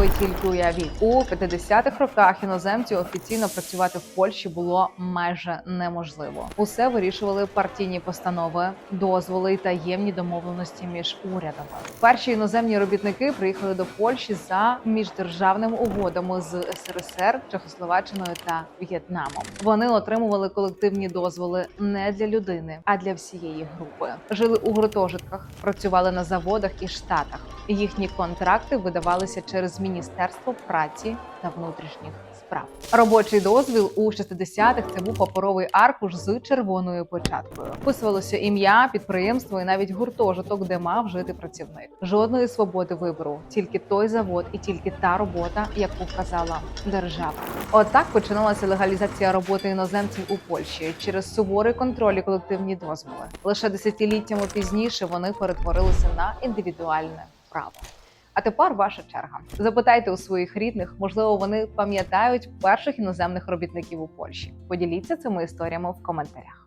Ви тільки уявіть, у 50-х роках іноземцю офіційно працювати в Польщі було майже неможливо. Усе вирішували партійні постанови, дозволи й таємні домовленості між урядами. Перші іноземні робітники приїхали до Польщі за міждержавними угодами з СРСР, Чехословаччиною та В'єтнамом. Вони отримували колективні дозволи не для людини, а для всієї групи. Жили у гуртожитках, працювали на заводах і штатах. Їхні контракти видавалися через Міністерство праці та внутрішніх справ. Робочий дозвіл у 60-х це був паперовий аркуш з червоною початкою. Вписувалося ім'я, підприємство і навіть гуртожиток, де мав жити працівник. Жодної свободи вибору, тільки той завод і тільки та робота, яку вказала держава. Отак починалася легалізація роботи іноземців у Польщі через суворий контроль і колективні дозволи. Лише десятиліттями пізніше вони перетворилися на індивідуальне право. А тепер ваша черга. Запитайте у своїх рідних, можливо, вони пам'ятають перших іноземних робітників у Польщі. Поділіться цими історіями в коментарях.